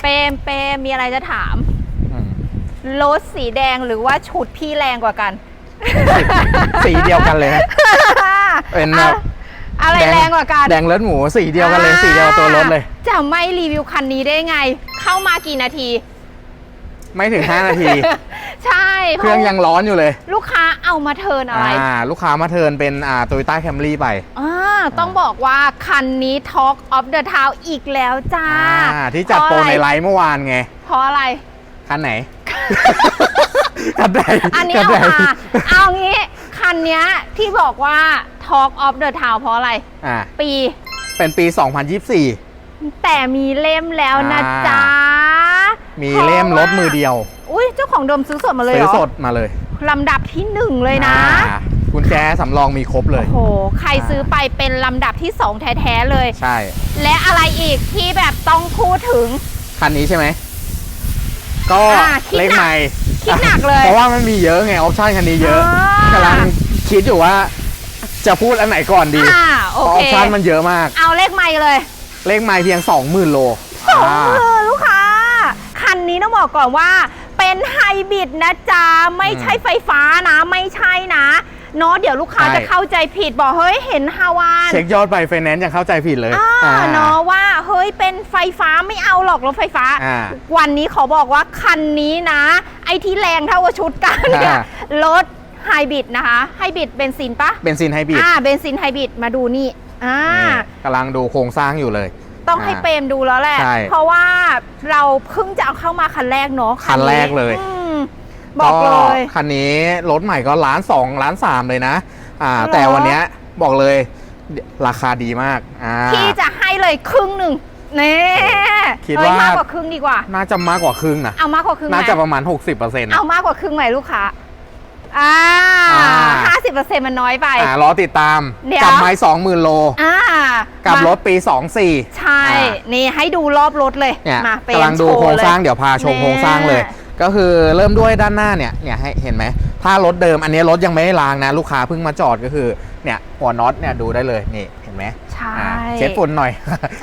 เปรมเปรมมีอะไรจะถามอืมรถสีแดงหรือว่าชุดพี่แรงกว่ากัน สีเดียวกันเลยนะเป็นอะอะไรแรงกว่ากัน แดงเลือดหมูสีเดียวกันเลยอ่าสีเดียวกับตัวรถเลย จะไม่รีวิวคันนี้ได้ไง เข้ามากี่นาที ไม่ถึง 5 นาที ใช่เครื่องยังร้อนอยู่เลย ลูกค้าเอามาเทิร์นอะไร อ่า ลูกค้ามาเทิร์นเป็นอ่าโตโยต้าแคมรี่ไป อ่าต้องบอกว่าคันนี้ Talk of the Town อีกแล้วจ้าอ่าที่จัดโปรในไลฟ์เมื่อวานไง เพราะอะไร คันไหน คันไหนอันนี้คัเอาไหมาเอางี้ คันเนี้ยที่บอกว่า Talk of the Town เพราะอะไร อ่า ปี เป็นปี 2024 แต่มีเล่มแล้วนะอ่าจ๊ะ มีเล่มรถมือเดียวอุ้ยเจ้า ของเดิมซื้อสดมาเลยซื้เหอรอสดมาเลยลำดับที่หนึ่งเลยนะ อ่ากุญแจสำรองมีครบเลย โอ้โห ใครซื้อไปเป็นลำดับที่สองแท้ๆเลย ใช่ และอะไรอีกที่แบบต้องพูดถึง คันนี้ใช่ไหม ก็อ่าคิดหนักเลขใหม่คิดหนักเลยเพราะว่ามันมีเยอะไง ออปชั่นคันนี้เยอะอ่ากำลังคิดอยู่ว่า จะพูดอันไหนก่อนดีอ่าโอเพราะอเคอปชั่นมันเยอะมาก เอาเลขไม่เลยเลขใหม่เพียง 20,000 โลสองอ่า มือลูกค้า คันนี้ต้องบอกก่อนว่า เป็นไฮบริดนะจ๊ะ ไม่ใช่ไฟฟ้านะ ไม่ใช่นะเนาะเดี๋ยวลูกค้าใช่จะเข้าใจผิดบอกเฮ้ยเห็นฮาวานเช็คยอดไปไฟแนนซ์ยังเข้าใจผิดเลยอ่าอ่าเนาะว่าเฮ้ยเป็นไฟฟ้าไม่เอาหรอกรถไฟฟ้าอ่าวันนี้ขอบอกว่าคันนี้นะ ไอ้ที่แรงเท่ากับชุดกันเนี่ยอ่ารถไฮบริดนะคะไฮบริดเบนซินปะเบนซินไฮบริดอ่าเบนซินไฮบริดมาดูนี่อ่านี่กำลังดูโครงสร้างอยู่เลย ต้องให้อ่าเปรมดูแล้วแหละ ใช่ เพราะว่าเราเพิ่งจะเอาเข้ามาคันแรกเนาะคันแรกเลย อืมบอกเลย คันนี้รถใหม่ก็ล้านสองล้านสามเลยนะ อ่า เหรอ แต่วันเนี้ยบอกเลยราคาดีมากอ่า พี่จะให้เลยครึ่งหนึ่งเน่คิดเอ้ยว่า มากกว่าครึ่งดีกว่า น่าจะมากกว่าครึ่งนะเอามากกว่าครึ่งไหมน่าจะประมาณ 60%นะเอามากกว่าครึ่งไหมลูกค้า อ่าอ่า ห้าสิบเปอร์เซ็นต์มันน้อยไป อ่ารอติดตาม เดี๋ยวกับไม้สองหมื่นโล อ่ากับมารถปี 24 ใช่ อ่า นี่ให้ดูรอบรถเลยเนี่ยมาเป็นกำลังดูโชว์โครงสร้างเลยเดี๋ยวพาชมแน่โครงสร้างเลย ก็คือเริ่มด้วยด้านหน้าเนี่ยเนี่ยให้เห็นไหม ถ้ารถเดิมอันนี้รถยังไม่ได้ล้างนะ ลูกค้าเพิ่งมาจอดก็คือเนี่ยหัวน็อตเนี่ยดูได้เลยนี่เห็นไหมใช่ อ่าเช็ดฝุ่นหน่อย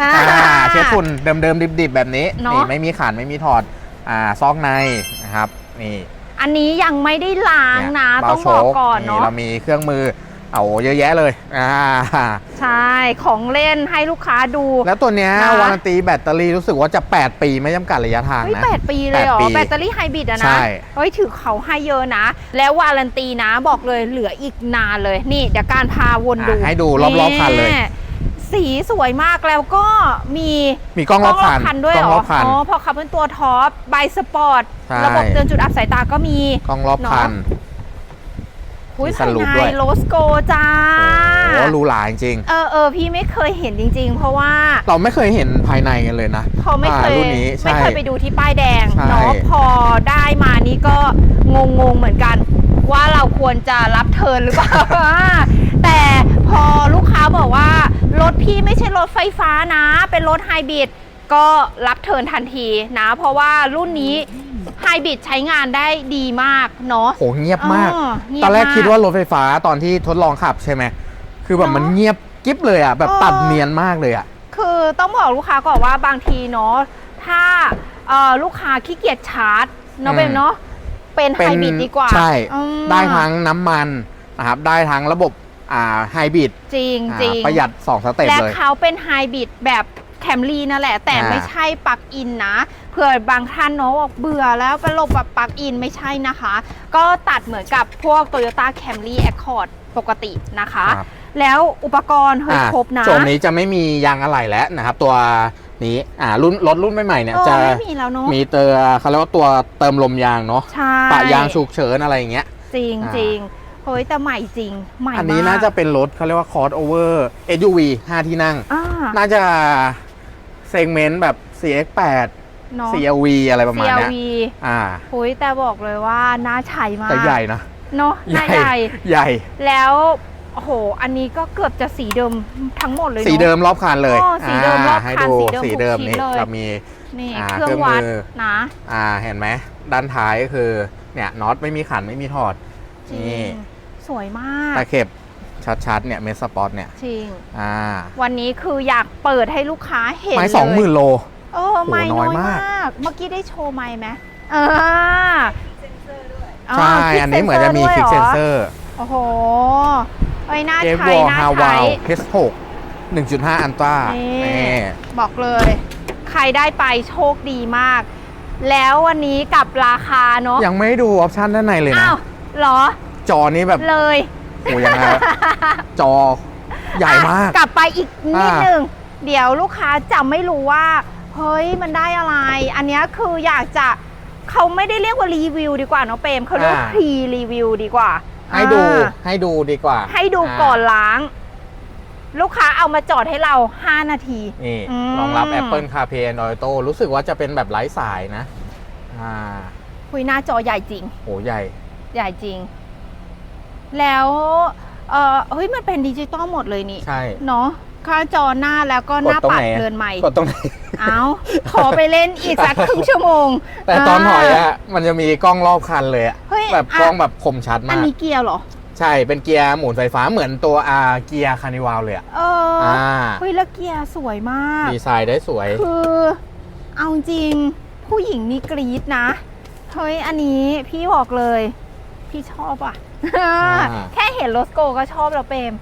อ่าอ่าเช็ดฝุ่นเดิมๆดิบๆ แบบนี้เนอะ นี่ไม่มีขันไม่มีถอดอ่าซอกในนะครับนี่ อันนี้ยังไม่ได้ล้างเนี่ยนะเบาต้องโชบอกคก่อนเนาะเรามีเครื่องมือเอาเยอะแยะเลยอ่าใช่ของเล่นให้ลูกค้าดู แล้วตัวเนี้ยนะ วารันตีแบตเตอรี่รู้สึกว่าจะ 8 ปีไม่จำกัดระยะทางเฮ้ยนะ แปดปีเลยเหรอ แปดปีแบตเตอรี่ไฮบริดอะใช่ นะ เฮ้ยถือเขาให้เยอะนะ แล้ววารันตีนะบอกเลยเหลืออีกนานเลย นี่เดี๋ยวการพาวนดูอะให้ดูรอบๆคันเลย สีสวยมากแล้วก็มีมีกล้องรอบคันด้วยกล้เหองรรออบคันอ๋อพอขับเป็นตัวท็อปไบสปอร์ตใช่ระบบเตือนจุดอับสายตาก็มีกล้องรอบคันหุยมีภายสรุปในด้วยโรสโกจ้าโอ้หรูหราจริง เออเออพี่ไม่เคยเห็นจริง ๆ เพราะว่าๆเราไม่เคยเห็นภายในกันเลยนะเขาไม่เคยอ่ารุ่นนี้ไม่ใช่เคยไปดูที่ป้ายแดงใช่เนาะพอได้มานี่ก็งงงๆเหมือนกัน ว่าเราควรจะรับเทิร์นหรือเปล่าแต่ พอลูกค้าบอกว่ารถพี่ไม่ใช่รถไฟฟ้านะ เป็นรถไฮบริดก็รับเทิร์นทันทีนะ เพราะว่ารุ่นนี้ไฮบริดใช้งานได้ดีมากเนาะโหเงียบมากอ๋อเงียบตอนแรกมากคิดว่ารถไฟฟ้าตอนที่ทดลองขับใช่ไหมคือแบบเนอะมันเงียบกิ๊บเลยอะแบบเออตัดเนียนมากเลยอะคือต้องบอกลูกค้าก่อนว่าบางทีเนาะถ้าเอ่อลูกค้าขี้เกียจชาร์จเนาะอืมเป็นเนาะเป็นไฮเป็นบริดดีกว่าใช่อืมได้ทั้งน้ำมันนะครับได้ทั้งระบบ อ่าไฮบริดจริงอ่าจริงประหยัด 2 สเต็ปและเลย เขาเป็นไฮบริดแบบแคมรี่นั่นแหละ แต่อ่า ไม่ใช่ปลั๊กอินนะเผื่อบางท่านเนาะบอกเบื่อแล้วเป็นระบบแบบปลั๊กอินไม่ใช่นะคะ ก็ตัดเหมือนกับพวก Toyota Camry Accord ปกตินะคะ ครับแล้วอุปกรณ์เฮ้ยอ่าครบนะโซนนี้จะไม่มียางอะไหล่แล้วนะครับ ตัวนี้อ่ารุ่นรถรุ่นใหม่ๆเนี่ยเออจะไม่มีแล้วเนาะมีเตอเขาเรียกว่าตัวเติมลมยางเนาะใช่ปะยางฉุกเฉินอะไรอย่างเงี้ย จริงอ่า จริง เฮ้ยแต่ใหม่จริง ใหม่อันนี้มกน่าจะเป็นรถเขาเรียกว่า crossover SUV 5 ที่นั่งอ่าน่าจะเซกเมนต์แบบ CX8 เนาะ CLV อะไรประมาณเนี้ย CRV อ่าหุยแต่บอกเลยว่าน่าใช้มาก แต่ใหญ่นะเนาะน่าใหญ่ใหญ่ แล้วโอ้โห อันนี้ก็เกือบจะสีเดิมทั้งหมดเลยนอะสีเดิมรอบคันเลยอ๋อสีเดิมรอบคันให้ดูสีสีเดิเดิมมทุกชิ้นนี่เลยเรามีนี่อ่าเครื่องวัดเครื่องมือนะอ่าเห็นไหมด้านท้ายก็คือเนี่ยน็อตไม่มีขันไม่มีถอดจรินี่ง สวยมากตะเข็บชัดๆเนี่ยเมสปอตเนี่ยจริงอ่าวันนี้คืออยากเปิดให้ลูกค้าเห็นไม้เลยสองหมื่นโลเเออไม่โหน้น้ออยยมากมาก เมื่อกี้ได้โชว์ไม่ไหมเออใช่ อันนี้เหมือนจะมีคลิกเซนเซอร์โอ้โหเอ้ยน่าเอฟใช้วอลน่าฮาวาใช้ลเพสหกหนึ่งจุดห้าอันตรานี่บอกเลย ใครได้ไปโชคดีมาก แล้ววันนี้กับราคาเนาะยังไม่ได้ดูออปชันด้านในเลยนะอ้าวเหรอ จอนี้แบบเลย โอ้ยังไงอะจอใหญ่มาก อะกลับไปอีกนิดอ่านึง เดี๋ยวลูกค้าจะไม่รู้ว่า เฮ้ยมันได้อะไร อันเนี้ยคืออยากจะเขาไม่ได้เรียกว่ารีวิวดีกว่าเนาะเปรมเขาเรียกว่า พรีรีวิวดีกว่าให้ดูอ่าให้ดูดีกว่าให้ดูก่อนล้าง ลูกค้าเอามาจอดให้เรา 5 นาที นี่อืม รองรับ Apple CarPlay Android Auto รู้สึกว่าจะเป็นแบบไร้สายนะ อ่าคุยหน้าจอใหญ่จริง โหใหญ่ ใหญ่จริง แล้วเออเฮ้ยมันเป็นดิจิตอลหมดเลยนี่ใช่ เนาะค่าจอหน้าแล้วก็หน้ากดตรงปัดไหนอะเดินใหม่กดตรงไหน เอาขอไปเล่นอีกสักครึ่งชั่วโมงแต่ตอนถอยอะมันจะมีกล้องรอบคันเลยอะเฮ้ยแบบอะกล้องแบบคมชัดอัมานกนี้เกียร์เหรอ ใช่เป็นเกียร์หมุนไฟฟ้าเหมือนตัวอาเกียร์คานิวาลเลยอะเออออ่าเฮ้ยแล้วเกียร์สวยมาก ดีไซน์ได้สวย คือ เอาจริงผู้หญิงนี่กรี๊ดนะ เฮ้ย อันนี้พี่บอกเลย พี่ชอบอะแค่เห็นรถโกก็ชอบแล้วเปรม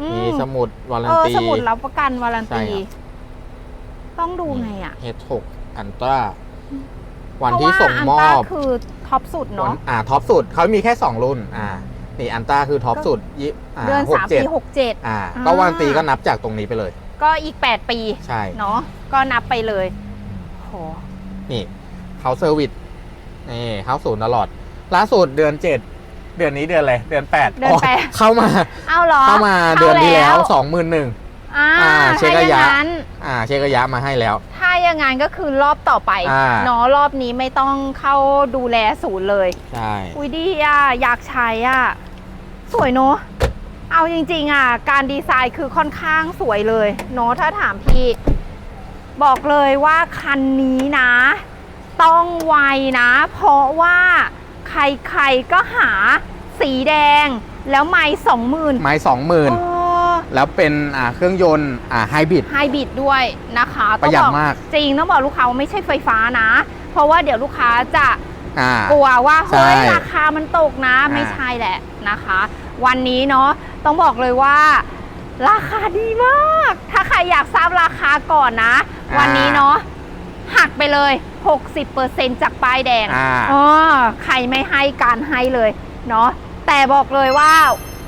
อืมีสมุดวารัเอนอตี สมุดรับประกันวารันใช่ตีครับ ต้องดูไงอะ H6 อันตราวันเพราะที่ว่าส่งอันมต้าอบคือท็อปสุดวันเนาะอ่าท็อปสุดเขามีแค่ 2 รุ่น อ่า นี่อันตราคือท็อปสุดยี่อ่าเดือนหกสามเจ็ดปีหกเจ็ด อ่า อ่า ก็วารันตีก็นับจากตรงนี้ไปเลย ก็อีก8ปีใช่ เนาะก็นับไปเลยโห นี่เขาเซอร์วิสนี่เขาศูนย์ตลอด ล่าสุดเดือน7เดือนนี้เดือนอะไรเดือน8เดือนแปด เข้ามาเอาเหรอเข้ามาเดือนที่แล้ว21,000อ่าอ่าเช็ถ้าคอระย่างยะนั้นอ่า เช็คระยะมาให้แล้ว ถ้าอย่างนั้นก็คือรอบต่อไปอ่าเนาะรอบนี้ไม่ต้องเข้าดูแลศูนย์เลยใช่อุ้ยดีอะอยากใช้อะสวยเนาะเอาจริงๆอะการดีไซน์คือค่อนข้างสวยเลยเนาะถ้าถามพี่ บอกเลยว่าคันนี้นะ ต้องไวนะ เพราะว่า ใครๆก็หาสีแดง แล้วไม่สองหมื่นไม้20,000แล้วเป็นอ่าเครื่องยนต์อ่าไฮบริดไฮบริดด้วยนะคะประหยัดต้องบอมาก จริงต้องบอกลูกค้าว่าไม่ใช่ไฟฟ้านะ เพราะว่าเดี๋ยวลูกค้าจะอ่ากลัวว่าใช่เฮ้ยราคามันตกนะอ่าไม่ใช่แหละนะคะ วันนี้เนาะต้องบอกเลยว่าราคาดีมาก ถ้าใครอยากทราบราคาก่อนนะ วันนี้เนาะ หักไปเลย 60%จากป้ายแดงอ่า อ๋อใครไม่ให้การให้เลยเนาะแต่บอกเลยว่า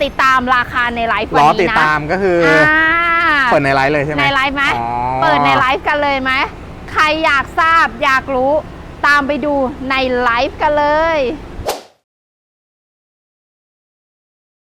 ติดตามราคาในไลฟ์วันรอนี้นะติดตามก็คือออ่า เปิดในไลฟ์เลยใช่ไหมในไลฟ์ไหม อ๋อ เปิดในไลฟ์กันเลยไหม ใครอยากทราบอยากรู้ตามไปดูในไลฟ์กันเลย